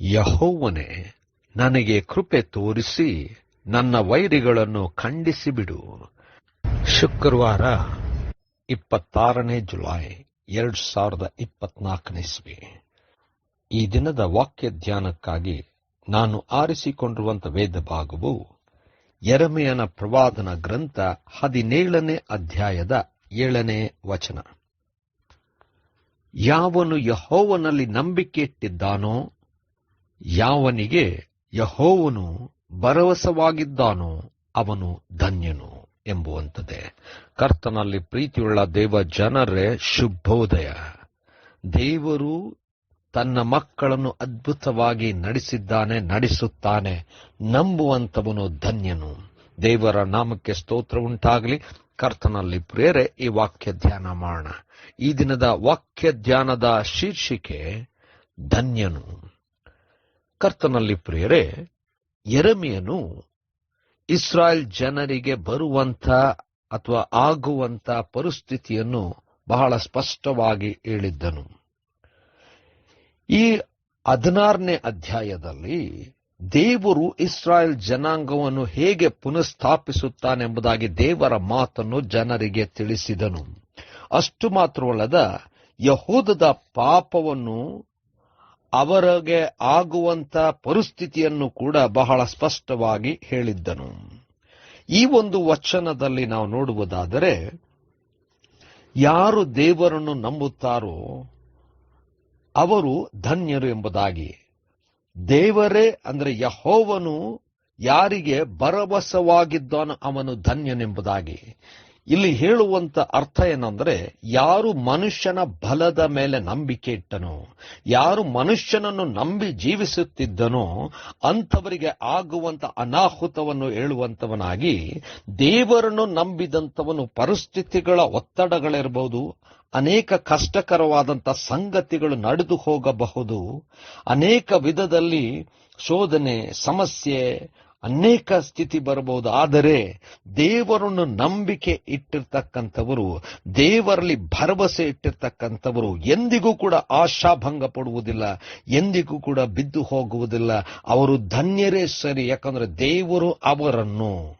ಯಹೋವನೇ, ನನಗೆ ಕೃಪೆ ತೋರಿಸಿ ನನ್ನ ವೈರಿಗಳನ್ನು ಖಂಡಿಸಿಬಿಡು. ಶುಕ್ರವಾರ ಇಪ್ಪತ್ತಾರನೇ ಜುಲೈ ಎರಡು ಸಾವಿರದ ಇಪ್ಪತ್ನಾಲ್ಕನೇ ಇಸ್ವಿ. ಈ ದಿನದ ವಾಕ್ಯ ಧ್ಯಾನಕ್ಕಾಗಿ ನಾನು ಆರಿಸಿಕೊಂಡಿರುವಂತ ವೇದ ಭಾಗವು ಎರಮೆಯನ ಪ್ರವಾದನ ಗ್ರಂಥ ಹದಿನೇಳನೇ ಅಧ್ಯಾಯದ ಏಳನೇ ವಚನ. ಯಾವನು ಯಹೋವನಲ್ಲಿ ನಂಬಿಕೆ ಇಟ್ಟಿದ್ದಾನೋ ಯಾವನಿಗೆ ಯಹೋವನು ಭರವಸವಾಗಿದ್ದಾನೋ ಅವನು ಧನ್ಯನು ಎಂಬುವಂತದೆ ಕರ್ತನಲ್ಲಿ ಪ್ರೀತಿಯುಳ್ಳ ದೇವ ಜನರೇ ಶುಭೋದಯ. ದೇವರು ತನ್ನ ಮಕ್ಕಳನ್ನು ಅದ್ಭುತವಾಗಿ ನಡೆಸಿದ್ದಾನೆ, ನಡೆಸುತ್ತಾನೆ ನಂಬುವಂತವನು ಧನ್ಯನು. ದೇವರ ನಾಮಕ್ಕೆ ಸ್ತೋತ್ರ ಉಂಟಾಗಲಿ. ಕರ್ತನಲ್ಲಿ ಪ್ರೇರೆ ಈ ವಾಕ್ಯ ಧ್ಯಾನ ಮಾಡೋಣ. ಈ ದಿನದ ವಾಕ್ಯ ಧ್ಯಾನದ ಶೀರ್ಷಿಕೆ ಧನ್ಯನು. ಕರ್ತನಲ್ಲಿ ಪ್ರಿಯರೇ ಎರಮಿಯನು ಇಸ್ರಾಯೇಲ್ ಜನರಿಗೆ ಬರುವಂತ ಅಥವಾ ಆಗುವಂತ ಪರಿಸ್ಥಿತಿಯನ್ನು ಬಹಳ ಸ್ಪಷ್ಟವಾಗಿ ಹೇಳಿದ್ದನು. ಈ ಹದಿನಾರನೇ ಅಧ್ಯಾಯದಲ್ಲಿ ದೇವರು ಇಸ್ರಾಯೇಲ್ ಜನಾಂಗವನ್ನು ಹೇಗೆ ಪುನಃಸ್ಥಾಪಿಸುತ್ತಾನೆಂಬುದಾಗಿ ದೇವರ ಮಾತನ್ನು ಜನರಿಗೆ ತಿಳಿಸಿದನು. ಅಷ್ಟು ಮಾತ್ರವಲ್ಲದ ಯಹೂದದ ಪಾಪವನ್ನು ಅವರಿಗೆ ಆಗುವಂತ ಪರಿಸ್ಥಿತಿಯನ್ನು ಕೂಡ ಬಹಳ ಸ್ಪಷ್ಟವಾಗಿ ಹೇಳಿದ್ದನು. ಈ ಒಂದು ವಚನದಲ್ಲಿ ನಾವು ನೋಡುವುದಾದರೆ, ಯಾರು ದೇವರನ್ನು ನಂಬುತ್ತಾರೋ ಅವರು ಧನ್ಯರು ಎಂಬುದಾಗಿ. ದೇವರೇ ಅಂದರೆ ಯಹೋವನು ಯಾರಿಗೆ ಭರವಸವಾಗಿದ್ದಾನೋ ಅವನು ಧನ್ಯನೆಂಬುದಾಗಿ. ಇಲ್ಲಿ ಹೇಳುವಂತ ಅರ್ಥ ಏನಂದ್ರೆ ಯಾರು ಮನುಷ್ಯನ ಬಲದ ಮೇಲೆ ನಂಬಿಕೆ ಇಟ್ಟನೋ, ಯಾರು ಮನುಷ್ಯನನ್ನು ನಂಬಿ ಜೀವಿಸುತ್ತಿದ್ದನೋ, ಅಂಥವರಿಗೆ ಆಗುವಂತ ಅನಾಹುತವನ್ನು ಹೇಳುವಂತವನಾಗಿ ದೇವರನ್ನು ನಂಬಿದಂಥವನು ಪರಿಸ್ಥಿತಿಗಳ ಒತ್ತಡಗಳಿರಬಹುದು ಅನೇಕ ಕಷ್ಟಕರವಾದಂಥ ಸಂಗತಿಗಳು ನಡೆದು ಹೋಗಬಹುದು, ಅನೇಕ ವಿಧದಲ್ಲಿ ಶೋಧನೆ, ಸಮಸ್ಯೆ ಅನೇಕ ಸ್ಥಿತಿ ಬರಬಹುದು. ಆದರೆ ದೇವರನ್ನು ನಂಬಿಕೆ ಇಟ್ಟಿರ್ತಕ್ಕಂಥವರು, ದೇವರಲ್ಲಿ ಭರವಸೆ ಇಟ್ಟಿರ್ತಕ್ಕಂಥವರು ಎಂದಿಗೂ ಕೂಡ ಆಶಾಭಂಗ ಪಡುವುದಿಲ್ಲ, ಎಂದಿಗೂ ಕೂಡ ಬಿದ್ದು ಹೋಗುವುದಿಲ್ಲ. ಅವರು ಧನ್ಯರೇ ಸರಿ, ಯಾಕಂದ್ರೆ ದೇವರು ಅವರನ್ನು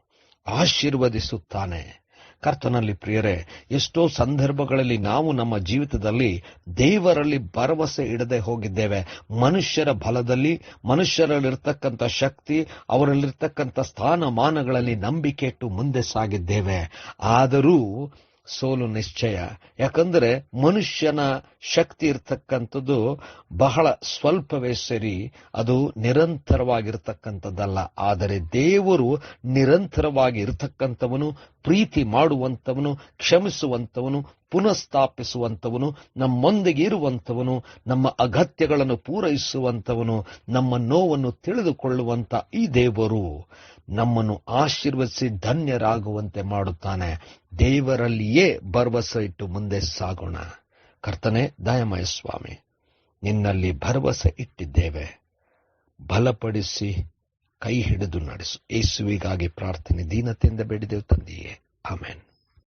ಆಶೀರ್ವದಿಸುತ್ತಾನೆ. ಕರ್ತನಲ್ಲಿ ಪ್ರಿಯರೇ, ಎಷ್ಟೋ ಸಂದರ್ಭಗಳಲ್ಲಿ ನಾವು ನಮ್ಮ ಜೀವಿತದಲ್ಲಿ ದೇವರಲ್ಲಿ ಭರವಸೆ ಇಡದೆ ಹೋಗಿದ್ದೇವೆ. ಮನುಷ್ಯರ ಬಲದಲ್ಲಿ, ಮನುಷ್ಯರಲ್ಲಿರ್ತಕ್ಕಂಥ ಶಕ್ತಿ, ಅವರಲ್ಲಿರ್ತಕ್ಕಂಥ ಸ್ಥಾನಮಾನಗಳಲ್ಲಿ ನಂಬಿಕೆ ಇಟ್ಟು ಮುಂದೆ ಸಾಗಿದ್ದೇವೆ. ಆದರೂ ಸೋಲು ನಿಶ್ಚಯ. ಯಾಕಂದರೆ ಮನುಷ್ಯನ ಶಕ್ತಿ ಇರತಕ್ಕಂಥದ್ದು ಬಹಳ ಸ್ವಲ್ಪವೇ ಸರಿ, ಅದು ನಿರಂತರವಾಗಿರ್ತಕ್ಕಂಥದ್ದಲ್ಲ. ಆದರೆ ದೇವರು ನಿರಂತರವಾಗಿ ಇರತಕ್ಕಂಥವನು ಪ್ರೀತಿ ಮಾಡುವಂಥವನು, ಕ್ಷಮಿಸುವಂಥವನು, ಪುನಃಸ್ಥಾಪಿಸುವಂಥವನು, ನಮ್ಮೊಂದಿಗೆ ಇರುವಂಥವನು, ನಮ್ಮ ಅಗತ್ಯಗಳನ್ನು ಪೂರೈಸುವಂಥವನು, ನಮ್ಮ ನೋವನ್ನು ತಿಳಿದುಕೊಳ್ಳುವಂಥ ಈ ದೇವರು ನಮ್ಮನ್ನು ಆಶೀರ್ವದಿಸಿ ಧನ್ಯರಾಗುವಂತೆ ಮಾಡುತ್ತಾನೆ. ದೇವರಲ್ಲಿಯೇ ಭರವಸೆ ಇಟ್ಟು ಮುಂದೆ ಸಾಗೋಣ. ಕರ್ತನೆ, ದಯಮಯ ಸ್ವಾಮಿ, ನಿನ್ನಲ್ಲಿ ಭರವಸೆ ಇಟ್ಟಿದ್ದೇವೆ. ಬಲಪಡಿಸಿ ಕೈ ಹಿಡಿದು ನಡೆಸು. ಯೇಸುವಿಗಾಗಿ ಪ್ರಾರ್ಥನೆ ದೀನತೆಯಿಂದ ಬೇಡಿದೆವು ತಂದೆಯೇ. ಆಮೇನ್.